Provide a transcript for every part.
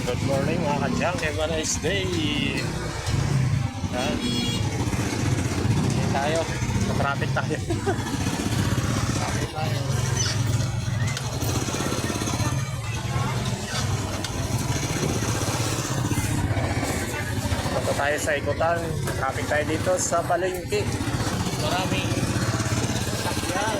Good morning mga kadyang. Have a nice day. Yan. Hindi tayo. Matraffic tayo. Traffic tayo. Punta tayo sa ikutan. Traffic tayo dito sa Palengke. Maraming sakyan.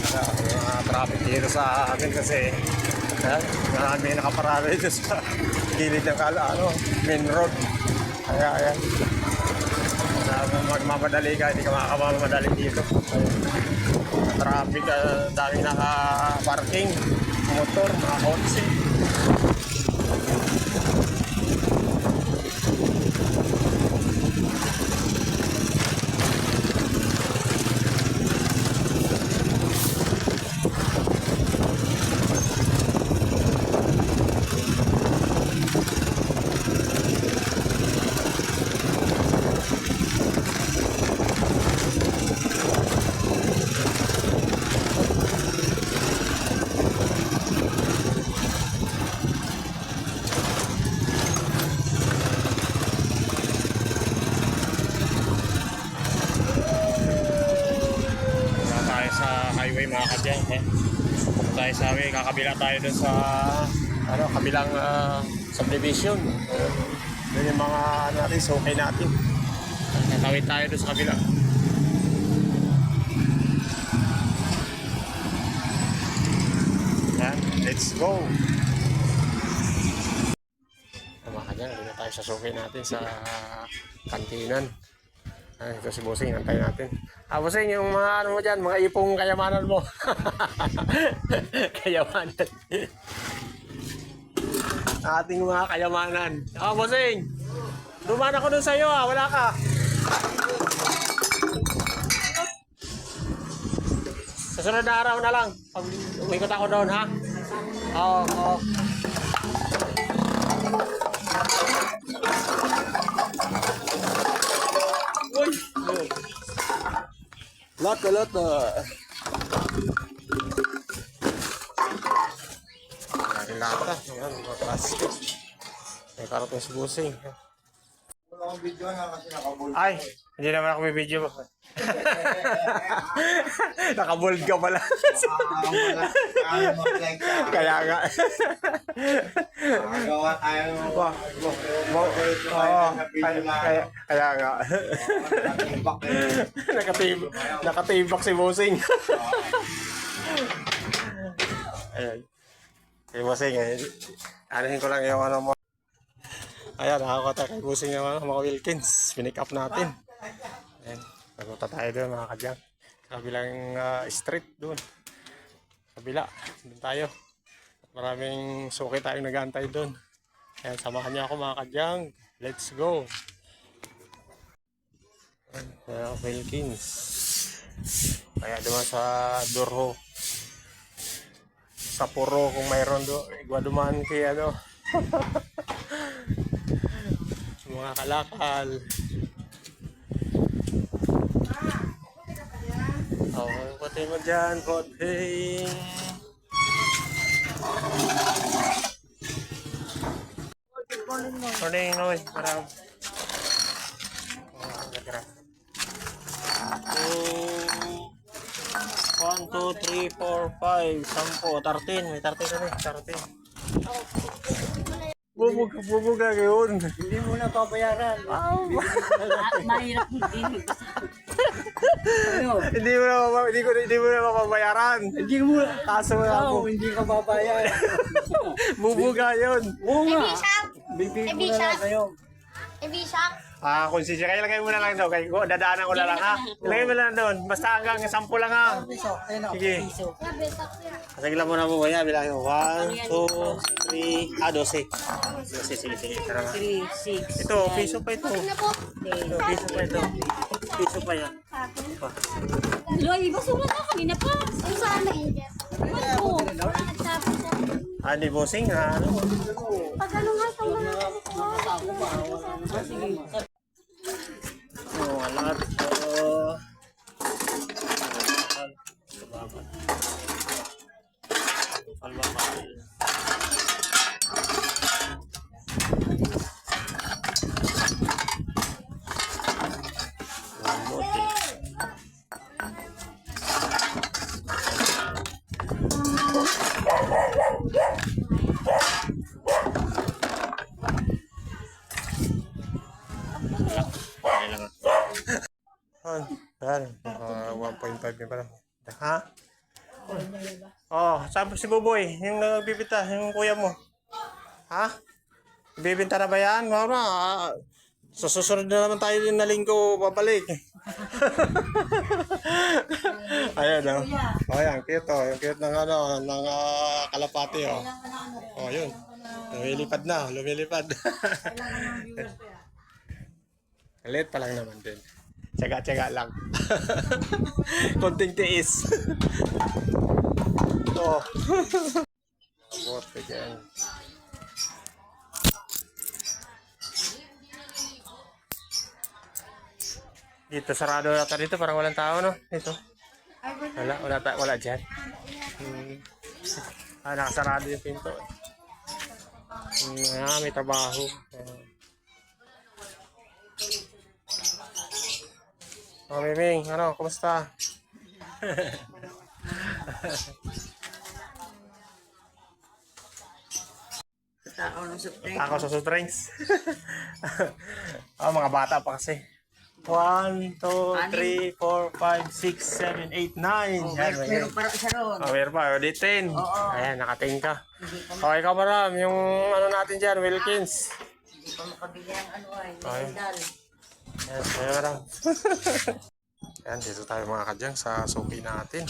Kaya yung mga traffic dito sa amin kasi yan, marami nakaparada dito sa gilid ng kala, ano, main road. Kaya ayan. Kaya magmamadali ka, hindi ka makakamamadali dito. Traffic, uh, daming naka-parking, motor, mga kotse. Wala tayo sa highway mga kadyang. Eh. Punta tayo sa highway, kakabila tayo dun sa ano, kabilang ah, subdivision. Uh, yun yung mga ano natin, sukay natin. Tatawid tayo dun sa kabila. Yan, let's go! Mga kadyang, dito tayo sa natin sa kantinan. Ay, ito si Bossing, antay natin. Ah, Bossing, yung mga ano mo dyan, mga ipong kayamanan mo. kayamanan. Ating mga kayamanan. Ah, Bossing! Dumaan ako dun sa'yo ah, wala ka. Sa sunod na araw na lang, pag umikot ako doon, ha? Oo, oo. Uy! Lot na lot na. Lagi lata. Ayan, mga plastic. May karating si Busing. Akong video na kasi nakabul. Ay, hindi naman ako may video. Nakabold ka pala. Kaya nga. Gawa tayo ng kaya, kaya, nga. Nakatimbak eh. Nakatib, nakatibak si Busing. Ayan. Si Busing, eh. Anahin ko lang yung ano mo. Ayan, nakakata kay Busing yung mga, Wilkins. Pinick up natin. Ayan. Nagunta tayo doon mga kadyang. Kabilang ah, street doon. Kabila. Doon tayo. Maraming suki tayong nagantay doon. Ayan, samahan niyo ako mga kadyang. Let's go. Kaya Wilkins. Kaya duman sa Durho. Sa Puro kung mayroon do. Igwa duman kay ano. mga kalakal. Okay, pati mo dyan, Kodhing. Morning, Noy. Parang... Oh, nagra. Two... One, two, three, four, five, sampo, tartin. May tartin kami, tartin. Boom, bubog, bubog na yun. Hindi mo na papayaran. Ah, mahirap hindi. Ano? Hindi mo na, hindi ko, hindi mo na mapabayaran. Hindi mo na. Kaso Ikaw, ako, hindi ka babayaran. bubuga yun. Oo nga. Bishop! Bibigyan ko Eh, kayo. Eh, Bishop! Ah, kung sisya, kaya lagay mo na lang daw. Kaya ko, dadaanan ko na lang ha. Ilagay mo na lang doon. Basta hanggang sampu lang ha. Piso, ayun ako. Sige. Piso. Sige lang muna mo kaya. Bilangin mo. 1, 2, 3, ah, 12. 12, sige, sige. Tara na. 3, 6. Ito, piso pa ito. Ano po? Ito, piso pa ito. Piso pa yan. Loy, basura na kanina pa. Ang saan na Angel? Ano? Nagsabi siya. Ah, di bossing ha. Ano? Pag ano nga, 我老，是一个模。Si Buboy, yung nagbibita, yung kuya mo. Ha? Bibinta na ba yan? Mara, ah, sa susunod na naman tayo din na linggo babalik. Ayan, oh. Oh, yan, cute, oh. Yung cute ng ano, ng ah, kalapati, oh. Oh, yun. Lumilipad na, lumilipad. Galit pa lang naman din. Tsaga-tsaga lang. Konting tiis. Abot ka dyan. Dito, sarado yata dito. Parang walang tao, no? Dito. Wala, wala, ta- wala dyan. Hmm. Ah, nakasarado yung pinto. Hmm, ah, may trabaho. Ah. Oh, Miming, ano, kumusta? Tao ng supling. Ako sa soft drinks. oh, mga bata pa kasi. 1, 2, 3, 4, 5, 6, 7, 8, 9. Yan, may Meron pa rin siya ron. Oh, meron pa. O, di 10. Oo. Ayan, nakating ka. O, ikaw maram. Yung ano natin dyan, Wilkins. Hindi pa makabili ang ano ay. Ay. Medal. Yan, kaya maram. Yan, dito tayo mga kadyang sa suki natin.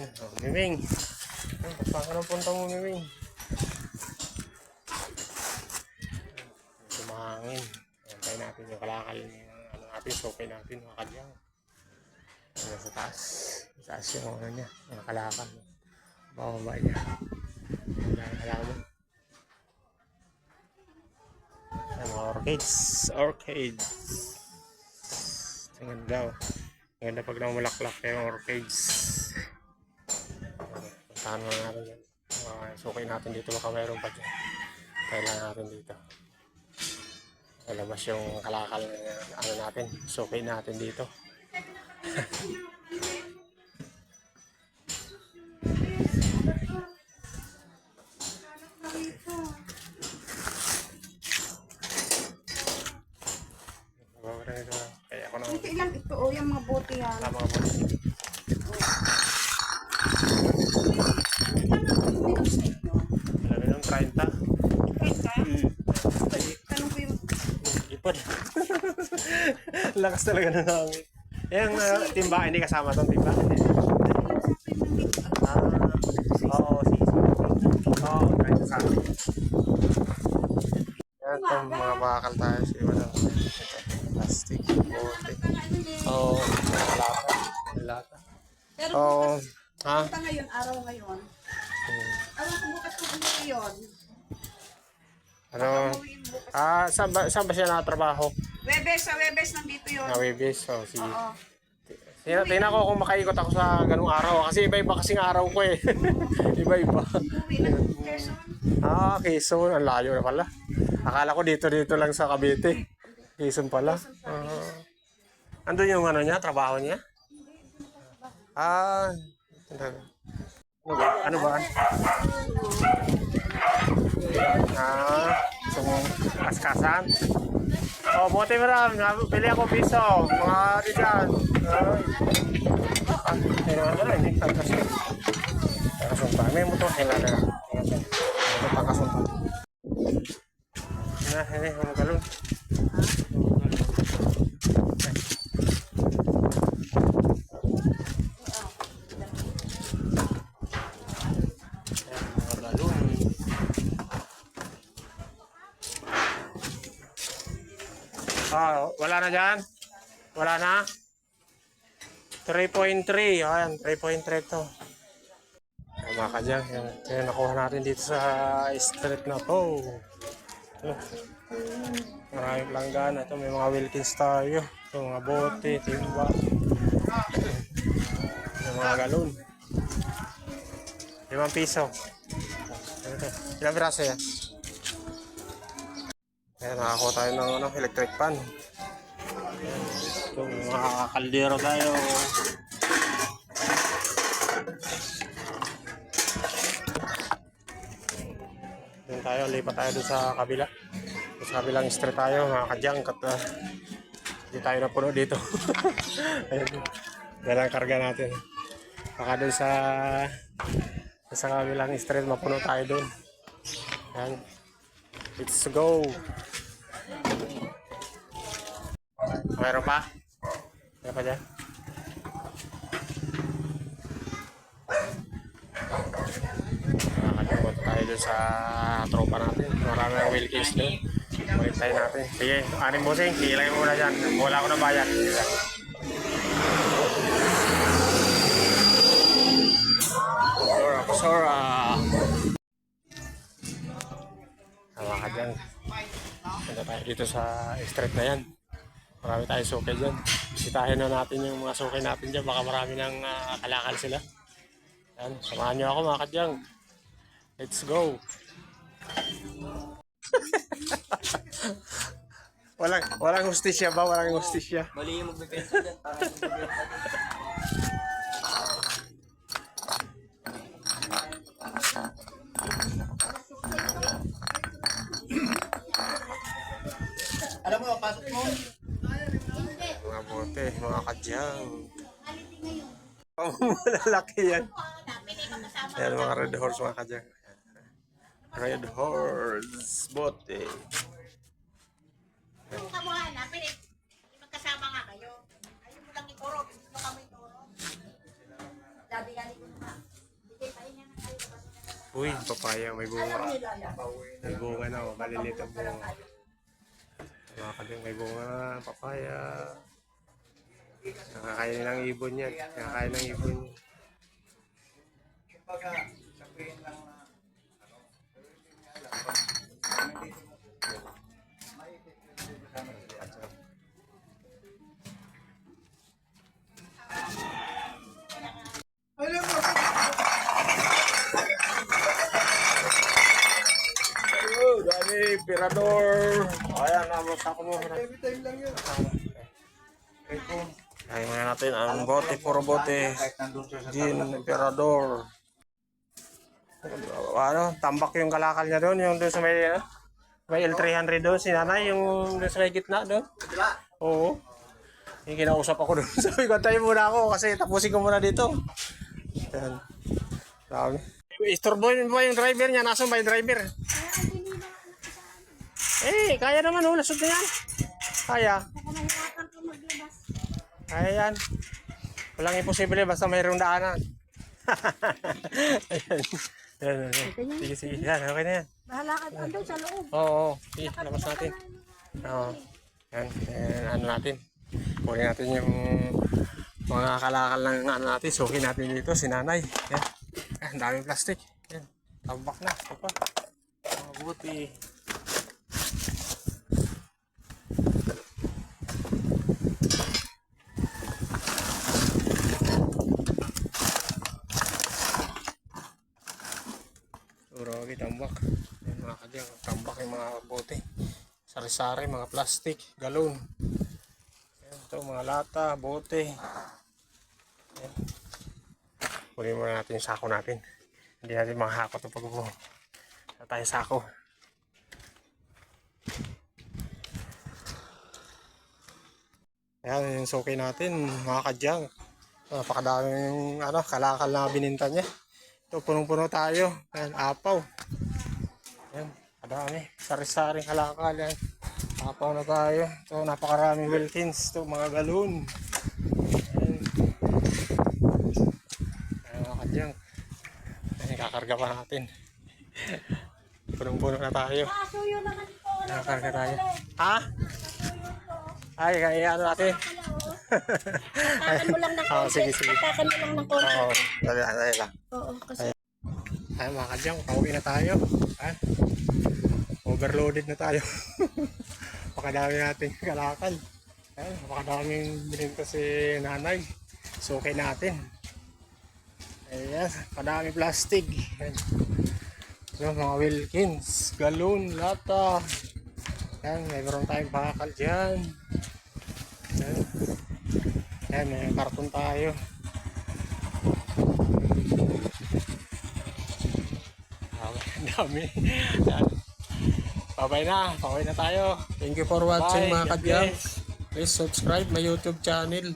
Yan, oh, Miming. Yan, Saan ka nang punta mo, Miming? Tumangin. Antay natin yung kalakal ng ano natin, suki natin mga kadyang. Yan, sa taas. Sa taas yung ano niya, yung kalakal. Bababa niya. Yan, alam mo. Yan, mga orchids. Orchids. Ang ganda oh. Ang ganda pag namulaklak yung orchids. Puntahan mo natin yan. Uh, sukay natin dito baka mayroon pa dyan. Kailangan natin dito. Lalabas yung kalakal na ano natin. Sukay natin dito. Kaya ako na Ito ilang ito, oh, yung mga bote yan. Tama ka po. Alam mo yung 30. Tanong ko yung, Ipod. Lakas talaga na namin. Yung uh, timba, hindi kasama tong timba. Hindi. Ah, oo, sisi. Oo, kahit sa akin. Yan itong mga bakal tayo sa iba lang. Ito, plastic, bote. Oo, lata. Lata. pero Oo, ha? punta ngayon, araw ngayon. Araw ko bukas kung ano ngayon. Ano? Ah, saan ba, saan ba siya nakatrabaho? Webes, sa Webes nandito yun. Nawibis. Oh, sige. Oo. Tingnan, tingnan ko kung makaikot ako sa ganung araw. Kasi iba-iba kasing araw ko eh. iba-iba. Uwi na Quezon. Ah, Quezon. Ang layo na pala. Akala ko dito-dito lang sa Cavite. Quezon pala. Ah. andun yung ano niya, trabaho niya? Ah. Ano ba? Ano ba? Ah. Kaskasan. Oh, buti mo ram. Pili ako piso. Mga di dyan. Ay. Ay, ano na, hindi pangkasun. Pangkasun pa. May. Ay, wala na. Ito pangkasun pa. Na, ini, mga galon. Ayan, mga galon. Ah, wala na dyan? Wala na? 3.3. Ayan, 3.3 to. Ayan, mga kadyang. Yan, yan nakuha natin dito sa street na to. Ito. Maraming langgana. Ito, may mga Wilkins tayo. Ito, mga bote, timba. May mga galon. Limang piso. Ito. Ilang piraso yan? Ayan, nakakuha tayo ng ano, electric pan. Ayan, ito, mga kaldero tayo. Doon tayo, lipat tayo doon sa kabila. Doon sa kabilang street tayo, mga kadyang. Kat, ah, hindi tayo napuno dito. Ayan, yan ang karga natin. Baka doon sa sa kabilang street, mapuno tayo doon. Ayan. Let's go! Meron pa? Meron pa dyan? Nakakalimutan tayo doon sa tropa natin. Marami ang Wilkins doon. Balik tayo natin. Sige, anim busing. Kilay mo muna dyan. Wala ko na bayad. Sora, Sora. Tama ka dyan. Tayo dito sa street na yan. Marami tayong suki dyan. Bisitahin na natin yung mga suki natin dyan. Baka marami nang ah, kalakal sila. Yan, samahan niyo ako mga kadyang. Let's go. walang walang hustisya ba? Walang hustisya. Mali yung magbibenta dyan. Parang Alam mo, pasok mo. Mga bote, mga kadyang. Malalaki yan. Yan mga red horse mga kadyang. Red horse bote. Kamuhan na, pero magkasama nga kayo. Ayaw mo lang ituro, gusto kami ituro. Sabi nga ni Kuya, bigay pa rin yan na. Uy, papaya, may bunga. May bunga na, oh. maliliit ang bunga. Mga kadyang, may bunga papaya. Nakakain ng ibon yan. Nakakain ng ibon yan. Oh, dami, pirador. Ayan, namos ako mo. Every time lang yun. Natin, ang bote, puro bote. Gin, pirador. Ano, tambak yung kalakal niya doon, yung doon sa may, ano, may L300 doon, si nanay, yung doon sa may gitna doon. Oo. Yung kinausap ako doon. Sabi ko, tayo muna ako kasi tapusin ko muna dito. Yan. Dami. Istorbohin mo yung driver niya? Nasaan ba yung driver? Eh, kaya naman oh, lasod na yan. Kaya. Kaya yan. Walang imposible basta mayroong daanan. Ayan. Ayan, ayan. Sige, sige. Yan, okay na yan. Bahala ka andun sa loob. Oo, oo. Sige, labas natin. Oo. Yan, yan, ano natin. Kunin natin yung mga kalakal ng ano natin. Suki natin dito, si nanay. Yan. Ang daming plastic. Yan. Tambak na. Ito pa. Mabuti. sari, mga plastic, galon. Ayan, ito mga lata, bote. Ayan. Kunin muna natin yung sako natin. Hindi natin makahakot ito pag na tayo sako. Ayan, yung suki natin, mga kadyang. Napakadami yung ano, kalakal na bininta niya. Ito, punong-puno tayo. Ayan, apaw. Ayan, kadami. Sari-saring kalakal. Ayan. Apaw na tayo. Ito, napakaraming Wilkins. Ito, mga galon. Ayan. Ayan, mga kadyang. Ayan, kakarga pa natin. Punong-puno na tayo. Ito. Nakakarga tayo. Ha? Ay, kaya ano natin. Takan mo lang ng Oo, konti. sige, sige. Takan mo lang ng konti. Oo, dali lang, dali lang. Oo, kasi Ay, mga kadyang, pauwi na tayo. Ay, overloaded na tayo. Pakadami natin kalakal. Ay, pakadaming bininto si nanay. Sukay natin. Ayan, kadami plastic. Ayan. So, mga Wilkins, galon, lata. Ayan, mayroon tayong bakal dyan. Ayan. Ayan, may karton tayo. Ang dami. Babay na. Babay na tayo. Thank you for watching Bye. mga kadyang. Please subscribe my YouTube channel.